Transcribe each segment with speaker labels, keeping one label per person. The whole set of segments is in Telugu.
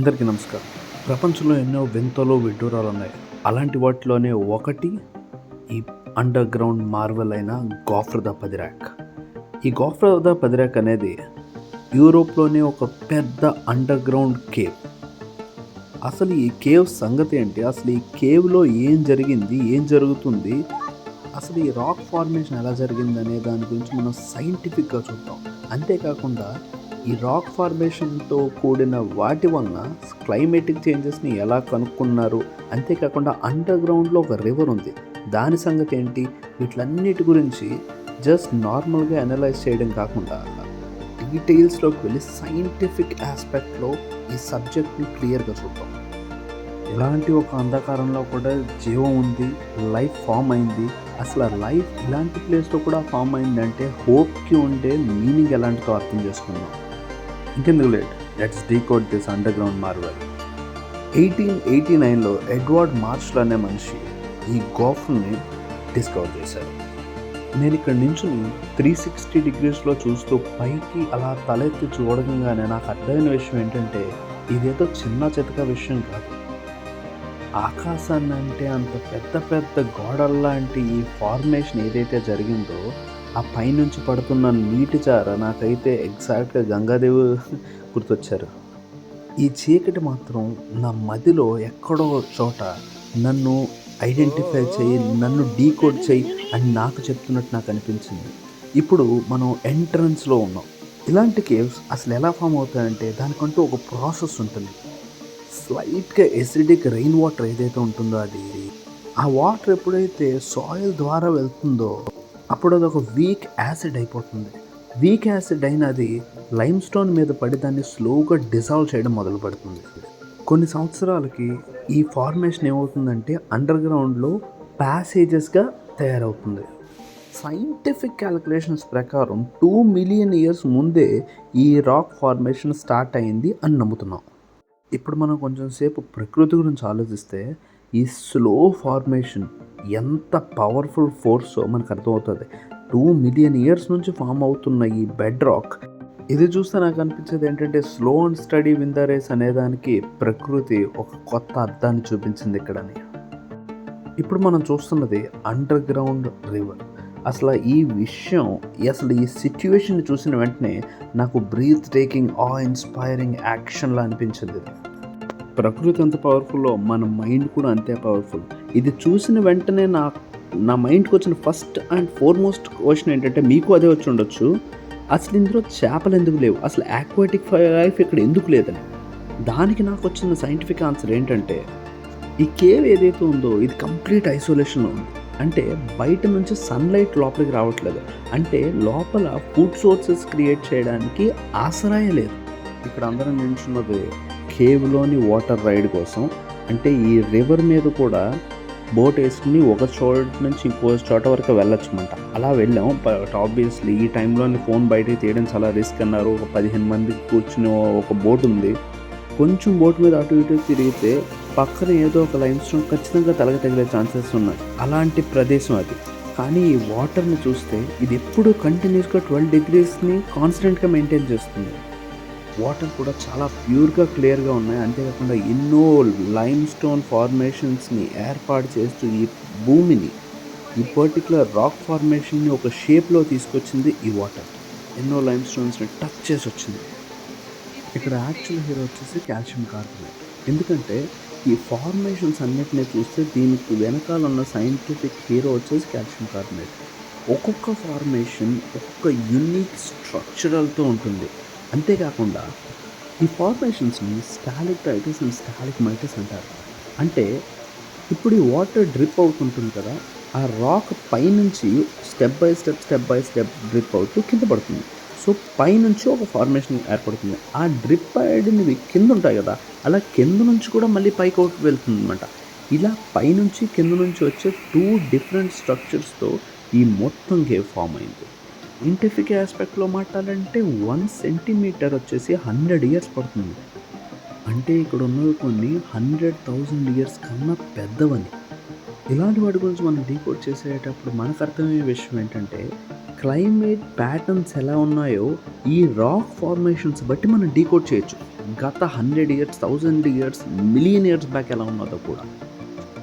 Speaker 1: అందరికీ నమస్కారం. ప్రపంచంలో ఎన్నో వింతలు విడ్డూరాలు ఉన్నాయి అలాంటి వాటిలోనే ఒకటి ఈ అండర్ గ్రౌండ్ మార్వెల్ అయిన గాఫర్ ద పదిరాక్ ఈ గాఫర్ ద పదిరాక్ అనేది యూరోప్లోనే ఒక పెద్ద అండర్ గ్రౌండ్ కేవ్ అసలు ఈ కేవ్ సంగతి ఏంటి? అసలు ఈ కేవ్లో ఏం జరిగింది? ఏం జరుగుతుంది? అసలు ఈ రాక్ ఫార్మేషన్ ఎలా జరిగింది అనే దాని గురించి మనం సైంటిఫిక్గా చూద్దాం. అంతేకాకుండా ఈ రాక్ ఫార్మేషన్తో కూడిన వాటి వలన క్లైమేటిక్ చేంజెస్ని ఎలా కనుక్కున్నారు? అంతేకాకుండా అండర్ గ్రౌండ్లో ఒక రివర్ ఉంది. దాని సంగతి ఏంటి? వీటిలన్నిటి గురించి జస్ట్ నార్మల్గా అనలైజ్ చేయడం కాకుండా డీటెయిల్స్లోకి వెళ్ళి సైంటిఫిక్ ఆస్పెక్ట్లో ఈ సబ్జెక్ట్ని క్లియర్గా చూద్దాం. ఇలాంటి ఒక అంధకారంలో కూడా జీవం ఉంది లైఫ్ ఫామ్ అయింది. అసలు లైఫ్ ఇలాంటి ప్లేస్లో కూడా ఫామ్ అయిందంటే హోప్కి ఉండే మీనింగ్ ఎలాంటిదో అర్థం చేసుకుందాం. ఇంకెందుకు late? Let's decode this underground marvel eighteen eighty నైన్లో ఎడ్వర్డ్ మార్షల్ అనే మనిషి ఈ గోఫ్ని డిస్కవర్ చేశారు నేను ఇక్కడ నించుని త్రీ సిక్స్టీ డిగ్రీస్లో చూస్తూ పైకి అలా తలెత్తి చూడగానే నాకు అర్థమైన విషయం ఏంటంటే ఇదేదో చిన్న చితక విషయం కాదు. ఆకాశాన్ని అంటే అంత పెద్ద పెద్ద గోడల్లాంటి ఈ ఫార్మేషన్ ఏదైతే జరిగిందో ఆ పైనుంచి పడుతున్న నీటి చార నాకైతే ఎగ్జాక్ట్గా గంగాదేవి గుర్తొచ్చారు. ఈ చీకటి మాత్రం నా మదిలో ఎక్కడో చోట నన్ను ఐడెంటిఫై చేయి నన్ను డీకోడ్ చేయి అని నాకు చెప్తున్నట్టు నాకు అనిపించింది. ఇప్పుడు మనం ఎంట్రన్స్లో ఉన్నాం. ఇలాంటి కేవ్స్ అసలు ఎలా ఫామ్ అవుతాయంటే దానికంటూ ఒక ప్రాసెస్ ఉంటుంది. స్లైట్గా ఎసిడిక్ రెయిన్ వాటర్ ఏదైతే ఉంటుందో అది ఆ వాటర్ ఎప్పుడైతే సాయిల్ ద్వారా వెళ్తుందో అప్పుడు అది ఒక వీక్ యాసిడ్ అయిపోతుంది. వీక్ యాసిడ్ అయినది లైమ్ స్టోన్ మీద పడి దాన్ని స్లోగా డిజాల్వ్ చేయడం మొదలు పెడుతుంది. కొన్ని సంవత్సరాలకి ఈ ఫార్మేషన్ ఏమవుతుందంటే అండర్ గ్రౌండ్లో ప్యాసేజెస్గా తయారవుతుంది. సైంటిఫిక్ క్యాలిక్యులేషన్స్ ప్రకారం టూ మిలియన్ ఇయర్స్ ముందే ఈ రాక్ ఫార్మేషన్ స్టార్ట్ అయింది అని నమ్ముతున్నాం. ఇప్పుడు మనం కొంచెం సేపు ప్రకృతి గురించి ఆలోచిస్తే ఈ స్లో ఫార్మేషన్ ఎంత పవర్ఫుల్ ఫోర్సో మనకు అర్థమవుతుంది. టూ మిలియన్ ఇయర్స్ నుంచి ఫామ్ అవుతున్న ఈ బెడ్ రాక్ ఇది చూస్తే నాకు అనిపించేది ఏంటంటే slow and steady win the race అనేదానికి ప్రకృతి ఒక కొత్త అర్థాన్ని చూపించింది ఇక్కడని. ఇప్పుడు మనం చూస్తున్నది అండర్ గ్రౌండ్ రివర్ అసలు ఈ విషయం అసలు ఈ సిచ్యువేషన్ చూసిన వెంటనే నాకు బ్రీత్ టేకింగ్ ఆ ఇన్స్పైరింగ్ యాక్షన్లా అనిపించింది. ప్రకృతి ఎంత పవర్ఫుల్లో మన మైండ్ కూడా అంతే పవర్ఫుల్ ఇది చూసిన వెంటనే నా నా మైండ్కి వచ్చిన ఫస్ట్ అండ్ ఫోర్మోస్ట్ క్వశ్చన్ ఏంటంటే మీకు అదే వచ్చి ఉండొచ్చు. అసలు ఇందులో చేపలు ఎందుకు లేవు? అసలు ఆక్వాటిక్ లైఫ్ ఇక్కడ ఎందుకు లేదని. దానికి నాకు వచ్చిన సైంటిఫిక్ ఆన్సర్ ఏంటంటే ఈ కేవ్ ఏదైతే ఉందో ఇది కంప్లీట్ ఐసోలేషన్లో ఉంది. అంటే బయట నుంచి సన్లైట్ లోపలికి రావట్లేదు. అంటే లోపల ఫుడ్ సోర్సెస్ క్రియేట్ చేయడానికి ఆసరాయ లేదు. ఇక్కడ అందరం నిల్చున్నది కేవ్లోని వాటర్ రైడ్ కోసం. అంటే ఈ రివర్ మీద కూడా బోట్ వేసుకుని ఒక చోట నుంచి ఇంకో చోట వరకు వెళ్ళొచ్చమంట. అలా వెళ్ళాం. బట్ ఆబ్వియస్లీ ఈ టైంలోని ఫోన్ బయటకి తీయడం చాలా రిస్క్ అన్నారు. ఒక పదిహేను మంది కూర్చుని ఒక బోట్ ఉంది. కొంచెం బోట్ మీద అటు ఇటు తిరిగితే పక్కన ఏదో ఒక లైమ్ స్టోన్ ఖచ్చితంగా తలగ తగిలే ఛాన్సెస్ ఉన్నాయి. అలాంటి ప్రదేశం అది. కానీ ఈ వాటర్ని చూస్తే ఇది ఎప్పుడు కంటిన్యూస్గా ట్వెల్వ్ డిగ్రీస్ని కాన్స్టెంట్గా మెయింటైన్ చేస్తుంది. వాటర్ కూడా చాలా ప్యూర్గా క్లియర్గా ఉన్నాయి. అంతేకాకుండా ఎన్నో లైమ్ స్టోన్ ఫార్మేషన్స్ని ఏర్పాటు చేస్తూ ఈ భూమిని ఈ పర్టికులర్ రాక్ ఫార్మేషన్ని ఒక షేప్లో తీసుకొచ్చింది ఈ వాటర్ ఎన్నో లైమ్ స్టోన్స్ని టచ్ చేసి వచ్చింది. ఇక్కడ యాక్చువల్ హీరో వచ్చేసి కాల్షియం కార్బోనేట్ ఎందుకంటే ఈ ఫార్మేషన్స్ అన్నిటినీ చూస్తే దీనికి వెనకాల ఉన్న సైంటిఫిక్ హీరో వచ్చేసి కాల్షియం కార్బోనేట్ ఒక్కొక్క ఫార్మేషన్ ఒక్కొక్క యూనిక్ స్ట్రక్చరల్తో ఉంటుంది. అంతేకాకుండా ఈ ఫార్మేషన్స్ని స్టాలిక్టైటిస్ అండ్ స్టాలిక్ మైటిస్ అంటారు. అంటే ఇప్పుడు ఈ వాటర్ డ్రిప్ అవుతుంటుంది కదా ఆ రాక్ పైనుంచి step by step step by step drip అవుతూ కింద పడుతుంది. సో పైనుంచి ఒక ఫార్మేషన్ ఏర్పడుతుంది. ఆ డ్రిప్ అయ్యేటివి కింద ఉంటాయి కదా అలా కింద నుంచి కూడా మళ్ళీ పైకి అవుట్ వెళ్తుంది అనమాట ఇలా పైనుంచి కింద నుంచి వచ్చే టూ డిఫరెంట్ స్ట్రక్చర్స్తో ఈ మొత్తం గేవ్ ఫామ్ అయింది. సైంటిఫిక్ ఆస్పెక్ట్లో మాట్లాడాలంటే వన్ సెంటీమీటర్ వచ్చేసి హండ్రెడ్ ఇయర్స్ పడుతుంది. అంటే ఇక్కడ ఉన్నవి కొన్ని హండ్రెడ్ థౌజండ్ ఇయర్స్ కన్నా పెద్దవని. ఇలాంటి వాటి గురించి మనం డీకోడ్ చేసేటప్పుడు మనకు అర్థమయ్యే విషయం ఏంటంటే క్లైమేట్ ప్యాటర్న్స్ ఎలా ఉన్నాయో ఈ రాక్ ఫార్మేషన్స్ బట్టి మనం డీకోడ్ చేయొచ్చు. గత hundred years thousand years million years back ఎలా ఉన్నదో కూడా.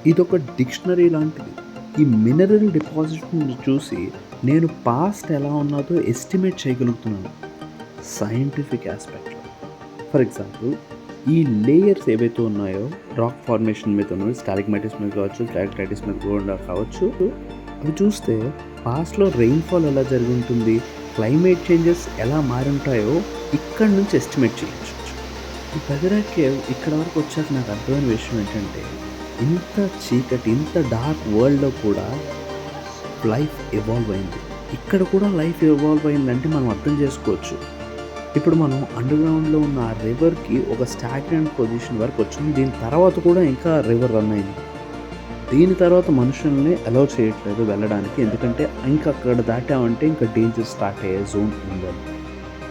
Speaker 1: ఇదొక డిక్షనరీ లాంటిది. ఈ మినరల్ డిపాజిట్ని చూసి నేను పాస్ట్ ఎలా ఉన్నదో ఎస్టిమేట్ చేయగలుగుతున్నాను. సైంటిఫిక్ ఆస్పెక్ట్లో ఫర్ ఎగ్జాంపుల్ ఈ లేయర్స్ ఏవైతే ఉన్నాయో రాక్ ఫార్మేషన్ మీద ఉన్నాయి స్టాలిగ్మైటిస్ మీద కావచ్చు స్టాలిగ్మైటిస్ మీద కూడా కావచ్చు అవి చూస్తే పాస్ట్లో రెయిన్ఫాల్ ఎలా జరిగి ఉంటుంది క్లైమేట్ చేంజెస్ ఎలా మారి ఉంటాయో ఇక్కడ నుంచి ఎస్టిమేట్ చేయొచ్చు. ఈ పెదరాకే ఇక్కడ వరకు వచ్చాక నాకు అర్థమైన విషయం ఏంటంటే ఇంత చీకటి ఇంత డార్క్ వరల్డ్లో కూడా లైఫ్ ఎవాల్వ్ అయింది. ఇక్కడ కూడా లైఫ్ ఎవాల్వ్ అయిందంటే మనం అర్థం చేసుకోవచ్చు. ఇప్పుడు మనం అండర్గ్రౌండ్లో ఉన్న ఆ రివర్కి ఒక స్టాగ్నెంట్ పొజిషన్ వరకు వచ్చింది దీని తర్వాత కూడా ఇంకా రివర్ రన్ అయింది. దీని తర్వాత మనుషుల్ని అలౌ చేయట్లేదు వెళ్ళడానికి. ఎందుకంటే ఇంకా అక్కడ దాటామంటే ఇంకా డేంజర్ స్టార్ట్ అయ్యే జోన్ ఉందని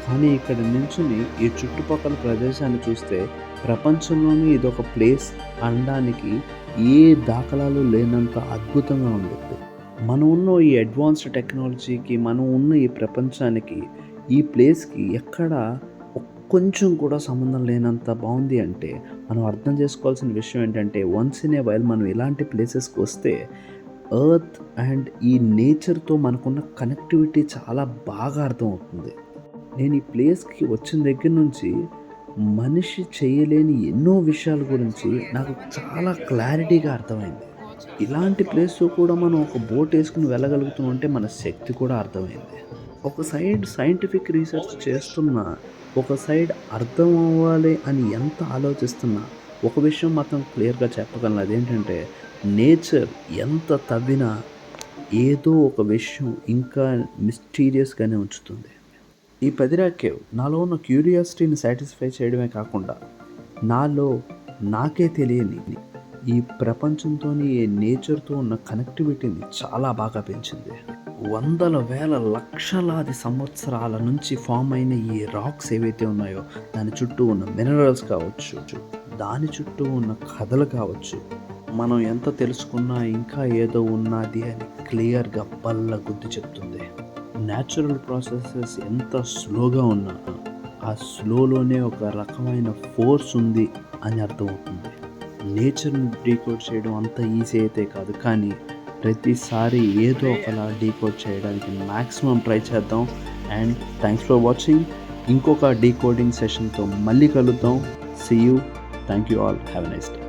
Speaker 1: కానీ ఇక్కడ నుంచి ఈ చుట్టుపక్కల ప్రదేశాన్ని చూస్తే ప్రపంచంలోనే ఇదొక ప్లేస్ అనడానికి ఏ దాఖలాలు లేనంత అద్భుతంగా ఉంది. మనం ఉన్న ఈ అడ్వాన్స్డ్ టెక్నాలజీకి మనం ఉన్న ఈ ప్రపంచానికి ఈ ప్లేస్కి ఎక్కడ కొంచెం కూడా సంబంధం లేనంత బాగుంది అంటే మనం అర్థం చేసుకోవాల్సిన విషయం ఏంటంటే వన్స్ ఇన్ ఏ వైల్ మనం ఇలాంటి ప్లేసెస్కి వస్తే ఎర్త్ అండ్ ఈ నేచర్తో మనకున్న కనెక్టివిటీ చాలా బాగా అర్థమవుతుంది. నేను ఈ ప్లేస్కి వచ్చిన దగ్గర నుంచి మనిషి చేయలేని ఎన్నో విషయాల గురించి నాకు చాలా క్లారిటీగా అర్థమైంది. ఇలాంటి ప్లేస్లో కూడా మనం ఒక బోట్ వేసుకుని వెళ్ళగలుగుతుంటే మన శక్తి కూడా అర్థమైంది. ఒక సైడ్ సైంటిఫిక్ రీసెర్చ్ చేస్తున్నా ఒక సైడ్ అర్థం అవ్వాలి అని ఎంత ఆలోచిస్తున్నా ఒక విషయం మాత్రం క్లియర్గా చెప్పగలను. అదేంటంటే నేచర్ ఎంత తవ్వినా ఏదో ఒక విషయం ఇంకా మిస్టీరియస్గానే ఉంచుతుంది. ఈ పదిరా కేవ్ నాలో ఉన్న క్యూరియాసిటీని సాటిస్ఫై చేయడమే కాకుండా నాలో నాకే తెలియని ఈ ప్రపంచంతోని నేచర్తో ఉన్న కనెక్టివిటీని చాలా బాగా పెంచింది. వందల వేల లక్షలాది సంవత్సరాల నుంచి ఫామ్ అయిన ఈ రాక్స్ ఏవైతే ఉన్నాయో దాని చుట్టూ ఉన్న మినరల్స్ కావచ్చు దాని చుట్టూ ఉన్న కథలు కావచ్చు మనం ఎంత తెలుసుకున్నా ఇంకా ఏదో ఉన్నది అని క్లియర్గా బల్ల గుద్ది చెప్తుంది. న్యాచురల్ ప్రాసెసెస్ ఎంత స్లోగా ఉన్నా ఆ స్లోలోనే ఒక రకమైన ఫోర్స్ ఉంది అని అర్థమవుతుంది. నేచర్ని డీకోడ్ చేయడం అంత ఈజీ అయితే కాదు కానీ ప్రతిసారి ఏదో ఒకలా డీకోడ్ చేయడానికి మ్యాక్సిమం ట్రై చేద్దాం. అండ్ థ్యాంక్స్ ఫర్ వాచింగ్ ఇంకొక డీకోడింగ్ సెషన్తో మళ్ళీ కలుద్దాం. See you thank you all have nice day